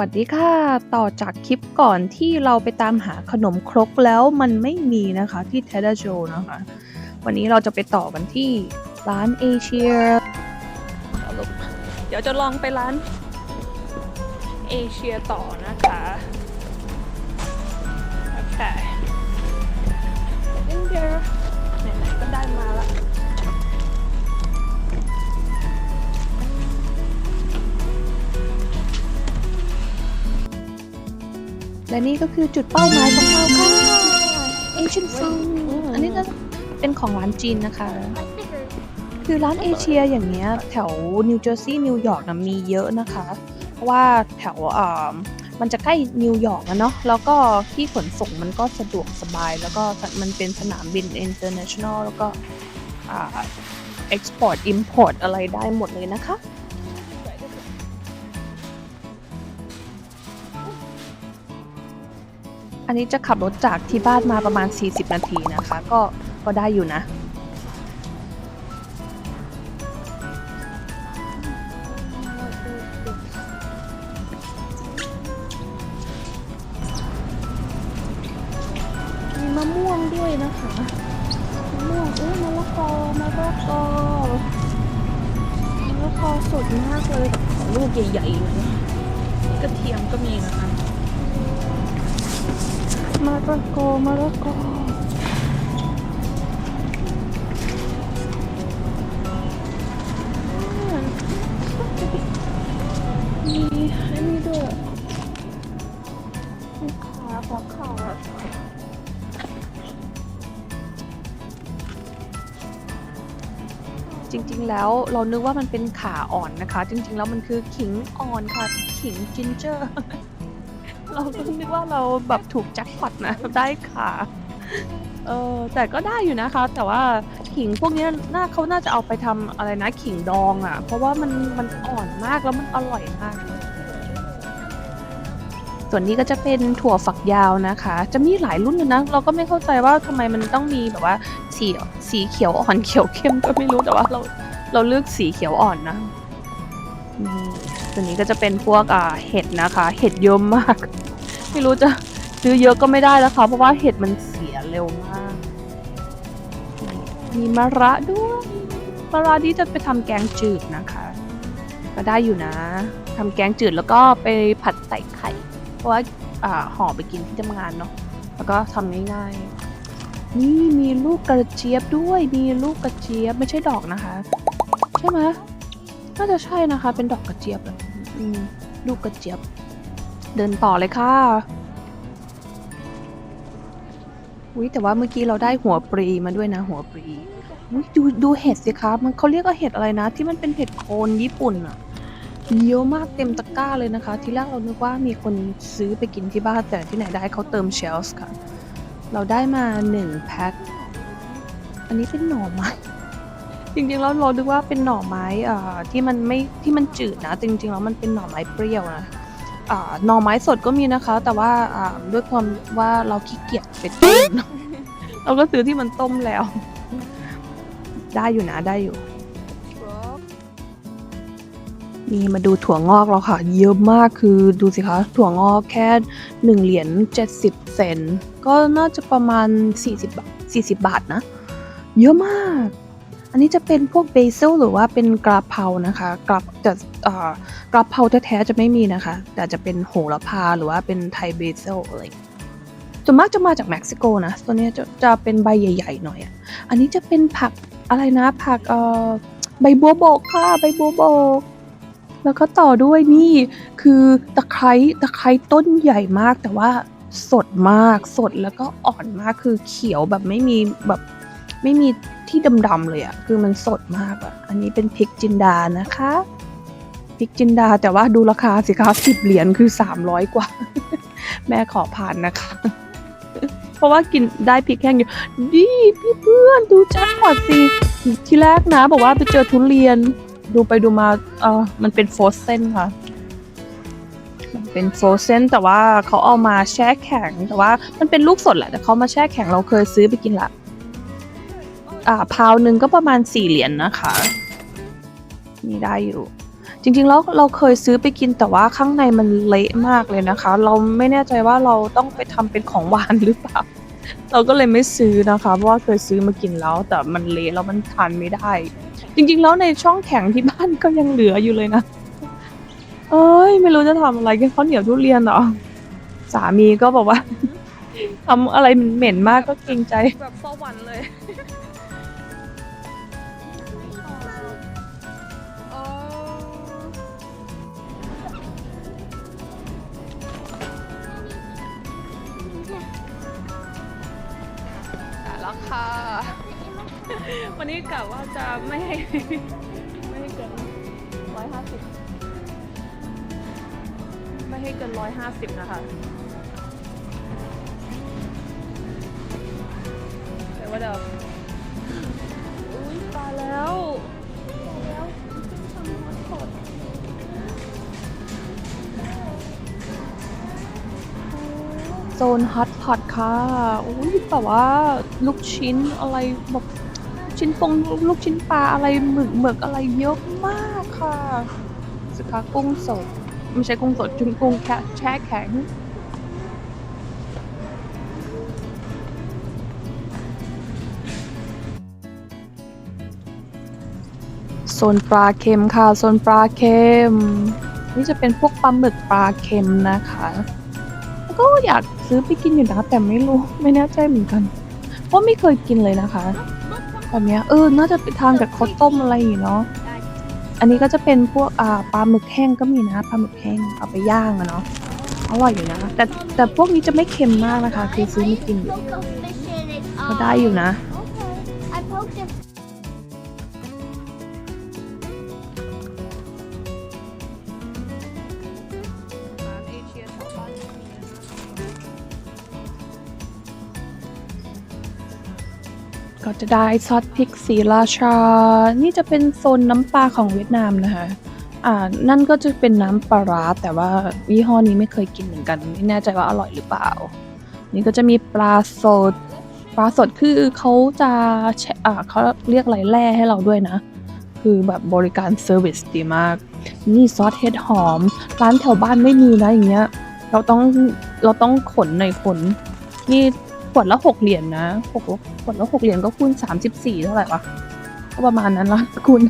วัสดีค่ะ ต่อจากคลิปก่อนที่เราไปตามหาขนมครกแล้วมันไม่มีนะคะที่ t ท d a j o นะคะ วันนี้เราจะไปต่อกันที่ร้านเอเชียเดี๋ยวจะลองไปร้านเอเชียต่อนะคะโอเคเดี๋ยวไหนๆก็ได้มาละ และนี่ก็คือจุดเป้าหมายของเราค่ะ Asian food อันนี้ก็เป็นของร้านจีนนะคะ คือร้านเอเชียอย่างเงี้ยแถวนิวเจอร์ซีย์นิวยอร์กนะมีเยอะนะคะ เพราะว่าแถวอ่ามันจะใกล้นิวยอร์กอะเนาะ แล้วก็ที่ขนส่งมันก็สะดวกสบาย แล้วก็มันเป็นสนามบิน international แล้วก็อ่า export import อะไรได้หมดเลยนะคะ อันนี้จะขับรถจากที่บ้านมาประมาณ 40 นาทีนะคะ ก็ก็ได้อยู่นะมีมะม่วงด้วยนะคะมะม่วงอุ้ยมะละกอมะละกอมะละกอสดมากเลยแบบของลูกใหญ่ๆเลยกระเทียมก็มีนะคะ มะละกอมะละกอมีอันนี้ด้วยขาขอขาจริง ๆ แล้วเรานึกว่ามันเป็นขาอ่อนนะคะ จริง ๆ แล้วมันคือขิงอ่อนค่ะ ขิงจินเจอร์ เราก็นึกว่าเราแบบถูกแจ็คพอตนะได้ค่ะ เออแต่ก็ได้อยู่นะคะ แต่ว่าขิงพวกเนี้ยน่าเขาน่าจะเอาไปทำอะไรนะขิงดองอะ่ะ เพราะว่ามันมันอ่อนมากแล้วมันอร่อยมาก ส่วนนี้ก็จะเป็นถั่วฝักยาวนะคะ จะมีหลายรุ่นเลยนะ เราก็ไม่เข้าใจว่าทำไมมันต้องมีแบบว่าสีสีเขียวอ่อนเขียวเข้มก็ไม่รู้แต่ว่าเราเราเลือกสีเขียวอ่อนนะนี่ ส่วนี้ก็จะเป็นพวกอ่าเห็ดนะคะ เห็ดเยอะมาก ไม่รู้จะซื้อเยอะก็ไม่ได้แล้วค่ะเพราะว่าเห็ดมันเสียเร็วมาก มีมะระด้วยมะระที่จะไปทำแกงจืดนะคะ ก็ได้อยู่นะทำแกงจืดแล้วก็ไปผัดใส่ไข่ เพราะว่าอ่าห่อไปกินที่ทำงานเนาะแล้วก็ทำง่ายๆนี่มีลูกกระเจี๊ยบด้วย มีลูกกระเจี๊ยบไม่ใช่ดอกนะคะ ใช่ไหม น่าจะใช่นะคะ เป็นดอกกระเจี๊ยบอะอืมลูกกระเจี๊ยบ เดินต่อเลยค่ะอุ้ยแต่ว่าเมื่อกี้เราได้หัวปรีมาด้วยนะหัวปรีอุ้ยดูดูเห็ดสิคะมันเขาเรียกว่าเห็ดอะไรนะ ที่มันเป็นเห็ดโคนญี่ปุ่นอะเยอะมากเต็มตะกร้าเลยนะคะ ที่แรกเรานึกว่ามีคนซื้อไปกินที่บ้านแต่ที่ไหนได้เขาเติมเชลส์ค่ะ เราได้มาหนึ่งแพ็คอันนี้เป็นหน่อไม้ จริงๆแล้วเราดูว่าเป็นหน่อไม้อ่าที่มันไม่ที่มันจืดนะจริงๆแล้วมันเป็นหน่อไม้เปรี้ยวนะอ่าหน่อไม้สดก็มีนะคะ แต่ว่าอ่าด้วยความว่าเราขี้เกียจไปต้ม เราก็ซื้อที่มันต้มแล้ว ได้อยู่นะได้อยู่ นี่มาดูถั่วงอกเราค่ะ เยอะมากคือดูสิคะ ถั่วงอกแค่หนึ่งเหรียญ70 เซน ก็น่าจะประมาณ 40 บาท40 บาทนะ เยอะมาก อันนี้จะเป็นพวกเบซิลหรือว่าเป็นกระเพรานะคะกระแต่อ่ากระเพราแท้ๆจะไม่มีนะคะ แต่จะเป็นโหระพาหรือว่าเป็นไทยเบซิลอะไรส่วนมากจะมาจากเม็กซิโกนะตัวนี้จะจะเป็นใบใหญ่ ๆ หน่อยอะอันนี้จะเป็นผักอะไรนะผักเอ่อใบบัวบกค่ะใบบัวบก แล้วก็ต่อด้วยนี่คือตะไคร้ตะไคร้ต้นใหญ่มาก แต่ว่าสดมากสดแล้วก็อ่อนมากคือเขียวแบบไม่มีแบบไม่มี ที่ดำๆเลยอะคือมันสดมากอะอันนี้เป็นพริกจินดานะคะพริกจินดาแต่ว่าดูราคาสิคะสิบเหรียญคือ300กว่า แม่ขอผ่านนะคะ เพราะว่ากินได้พริกแห้งอยู่ดีพี่เพื่อนดูแจ็คพอตสิที่แรกนะ บอกว่าไปเจอทุเรียนดูไปดูมาเออมันเป็นโฟรเซนค่ะ มันเป็นโฟรเซนแต่ว่าเขาเอามาแช่แข็ง แต่ว่ามันเป็นลูกสดแหละแต่เขามาแช่แข็งเราเคยซื้อไปกินละ อ่าพาวหนึ่งก็ประมาณสี่เหรียญนะคะ นี่ได้อยู่ จริงๆแล้วเราเคยซื้อไปกินแต่ว่าข้างในมันเละมากเลยนะคะ เราไม่แน่ใจว่าเราต้องไปทำเป็นของหวานหรือเปล่า เราก็เลยไม่ซื้อนะคะเพราะว่าเคยซื้อมากินแล้ว แต่มันเละแล้วมันทานไม่ได้ จริงๆแล้วในช่องแข็งที่บ้านก็ยังเหลืออยู่เลยนะเอ้ยไม่รู้จะทำอะไรกันข้าวเหนียวทุเรียนเหรอสามีก็บอกว่าทำอะไรเหม็นมากก็เกรงใจแบบสวรรค์เลย แต่ละค่ะ วันนี้กะว่าจะไม่ให้ไม่ให้เกินร้อยห้าสิบไม่ให้เกินร้อยห้าสิบนะคะแต่ว่าเดี๋ยว ซนฮอตพอตค่ะอุ้ยแต่ว่าลูกชิ้นอะไรแบบลูกชิ้นปงลูกชิ้นปลาอะไรหมึกหมึกอะไรเยอะมากค่ะสคะกุ้งสดไม่ใช่กุ้งสดจุนกุ้งแค่แช่แข็งโซนปลาเค็มค่ะโซนปลาเค็มนี่จะเป็นพวกปลาหมึกปลาเค็มนะคะ ก็อยากซื้อไปกินอยู่นะแต่ไม่รู้ไม่แน่ใจเหมือนกันเพราะไม่เคยกินเลยนะคะแบบนี้เออน่าจะไปทานกับข้าวต้มอะไรอย่างเนาะอันนี้ก็จะเป็นพวกอ่าปลาหมึกแห้งก็มีนะปลาหมึกแห้งเอาไปย่างอะเนาะอร่อยอยู่นะแต่แต่พวกนี้จะไม่เค็มมากนะคะคือซื้อมากินอยู่ก็ได้อยู่นะ ก็จะได้ซอสพริกสีราชา นี่จะเป็นโซนน้ำปลาของเวียดนามนะคะอ่านั่นก็จะเป็นน้ำปลาร้าแต่ว่ายี่ห้อนี้ไม่เคยกินเหมือนกัน ไม่แน่ใจว่าอร่อยหรือเปล่า นี่ก็จะมีปลาสด ปลาสดคือเขาจะอ่าเขาเรียกอะไรแร่ให้เราด้วยนะ คือแบบบริการเซอร์วิสดีมาก นี่ซอสเห็ดหอม ร้านแถวบ้านไม่มีนะอย่างเงี้ย เราต้องเราต้องขนหน่อยขน นี่ ขวดละหกเหรียญนะหกขวดละหกเหรียญก็คูณสามสิบสี่เท่าไหร่วะก็ประมาณนั้นละคุณ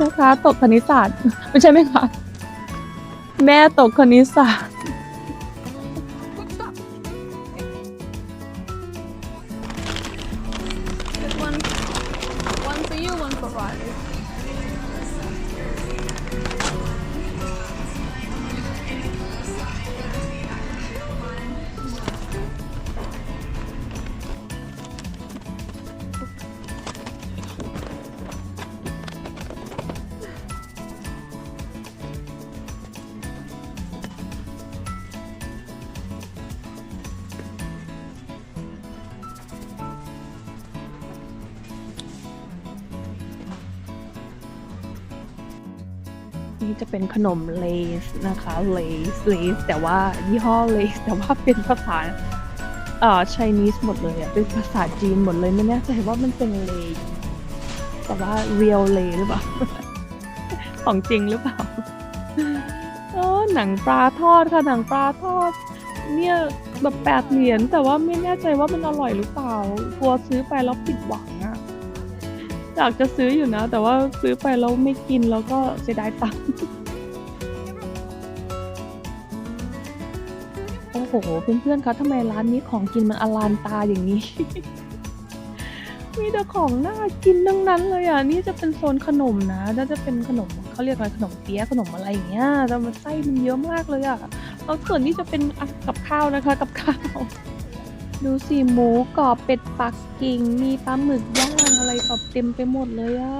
นะคะตกคณิตศาสตร์ ไม่ใช่ไหมคะแม่ตกคณิตศาสตร์ นี่จะเป็นขนมเลสนะคะเลสเลสแต่ว่ายี่ห้อเลสแต่ว่าเป็นภาษาเอ่อ Chinese หมดเลยอะเป็นภาษาจีนหมดเลยไม่แน่ใจว่ามันเป็นเลแต่ว่า real เลหรือเปล่า ของจริงหรือเปล่าโอ้หนังปลาทอดค่ะหนังปลาทอด เนี่ยแบบแปดเหรียญแต่ว่าไม่แน่ใจว่ามันอร่อยหรือเปล่ากลัวซื้อไปแล้วผิดหวัง อยากจะซื้ออยู่นะ แต่ว่าซื้อไปแล้วไม่กินแล้วก็เสียดายตังค์โอ้โหเพื่อนๆคะทำไมร้านนี้ของกินมันอลานตาอย่างนี้ มีแต่ของน่ากินทั้งนั้นเลยอะนี่จะเป็นโซนขนมนะน่าจะเป็นขนมเขาเรียกอะไรขนมเปี๊ยะขนมอะไรอย่างเงี้ยแต่มันไส้มันเยอะมากเลยอะแล้วส่วนนี้จะเป็นกับข้าวนะคะ กับข้าว ดูสิหมูกรอบเป็ดปักกิ่ง มีปลาหมึกย่างอะไรสอบเต็มไปหมดเลยอะ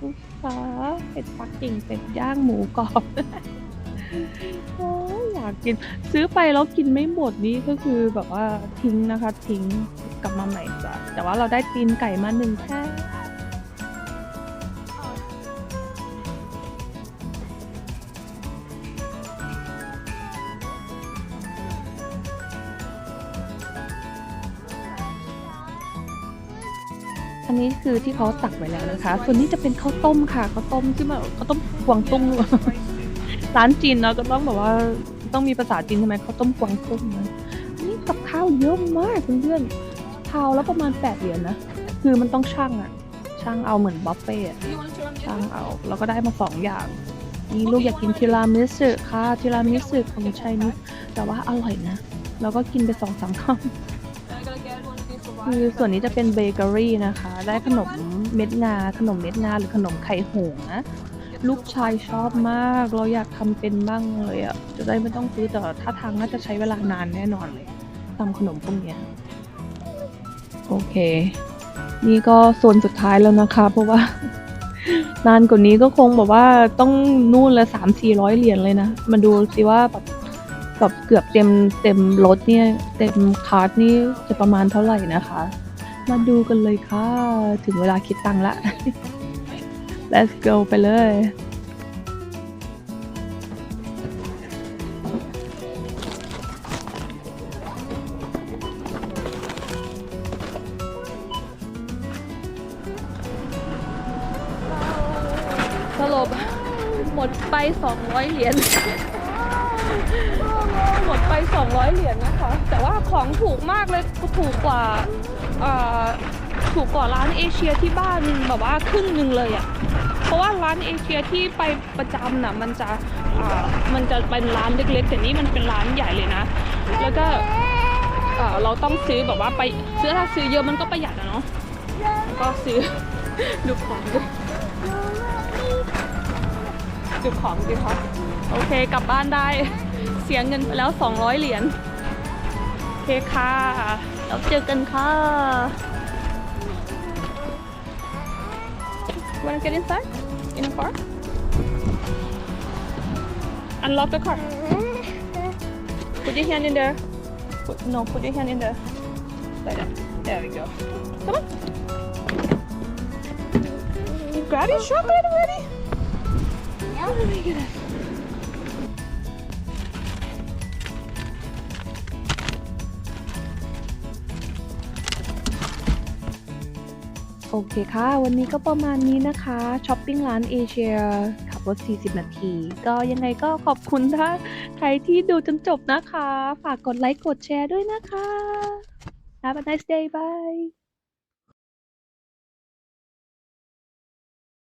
ลูกค้าเป็ดปักกิ่งเป็ดย่างหมูกรอบโอ้ยอยากกิน ซื้อไปแล้วกินไม่หมดนี่ก็คือแบบว่าทิ้งนะคะ ทิ้งกลับมาใหม่จ้ะแต่ว่าเราได้ตีนไก่มาหนึ่งแท่ง คือที่เขาตักไว้แล้วนะคะ ส่วนนี้จะเป็นข้าวต้มค่ะข้าวต้มที่แบบข้าวต้มกวางตุ้งร้านจีนเนาะก็ต้องแบบว่าต้องมีภาษาจีนใช่ไหมข้าวต้มกวางตุ้งนะนี่กับข้าวเยอะมากเพื่อนๆชาวแล้วประมาณแปดเหรียญนะคือมันต้องช่างอะช่างเอาเหมือนบัฟเฟ่ต์อะช่างเอาแล้วก็ได้มาสองอย่างนี่ลูกอยากกินทีรามิสุค่ะทีรามิสุของไชนีสแต่ว่าอร่อยนะ แล้วก็กินไปสองสามคำ คือส่วนนี้จะเป็นเบเกอรี่นะคะ ได้ขนมเม็ดงา ขนมเม็ดงาหรือขนมไข่หงนะลูกชายชอบมาก เราอยากทำเป็นบ้างเลยอะ่ะ จะได้ไม่ต้องซื้อแต่ถ้าทางน่าจะใช้เวลานานแน่นอนเลยทำขนมพวกเนี้ย โอเค นี่ก็โซนสุดท้ายแล้วนะคะ เพราะว่า นานกว่านี้ก็คงแบบว่าต้องนู่นละสามสี่ร้อยเหรียญเลยนะ มาดูสิว่าแบบ แบบเกือบเต็มเต็มรถเนี่ยเต็มคาร์ทนี่จะประมาณเท่าไหร่นะคะ มาดูกันเลยค่ะ ถึงเวลาคิดตังค์ละ let's go ไปเลยสรุปหมดไป 200 เหรียญ หมดไป 200 เหรียญนะคะ แต่ว่าของถูกมากเลยถูกกว่าถูกกว่าร้านเอเชียที่บ้านแบบว่าครึ่งหนึ่งเลยอะ่ะ เพราะว่าร้านเอเชียที่ไปประจำน่ะมันจะมันจะเป็นร้านเล็กๆแต่นี่มันเป็นร้านใหญ่เลยนะ แล้วก็เราต้องซื้อแบบว่าไปซื้อถ้าซื้อเยอะมันก็ประหยัดอะเนาะก็ซื้อดูของดิดูของดิคะโอเคกลับบ้านได้ เสียเงินไปแล้ว 200 เหรียญโอเคค่ะแล้วเจอกันค่ะ Wanna get inside in the car? Unlock the car. Put your hand in there. Put, no, put your hand in there. Like that. There we go. Come on. You grab your chocolate already? Oh my goodness. โอเคค่ะ วันนี้ก็ประมาณนี้นะคะช้อปปิ้งร้านเอเชียขับรถ 40 นาที ก็ยังไงก็ขอบคุณถ้าใครที่ดูจนจบนะคะ ฝากกดไลค์กดแชร์ด้วยนะคะ Have a nice day bye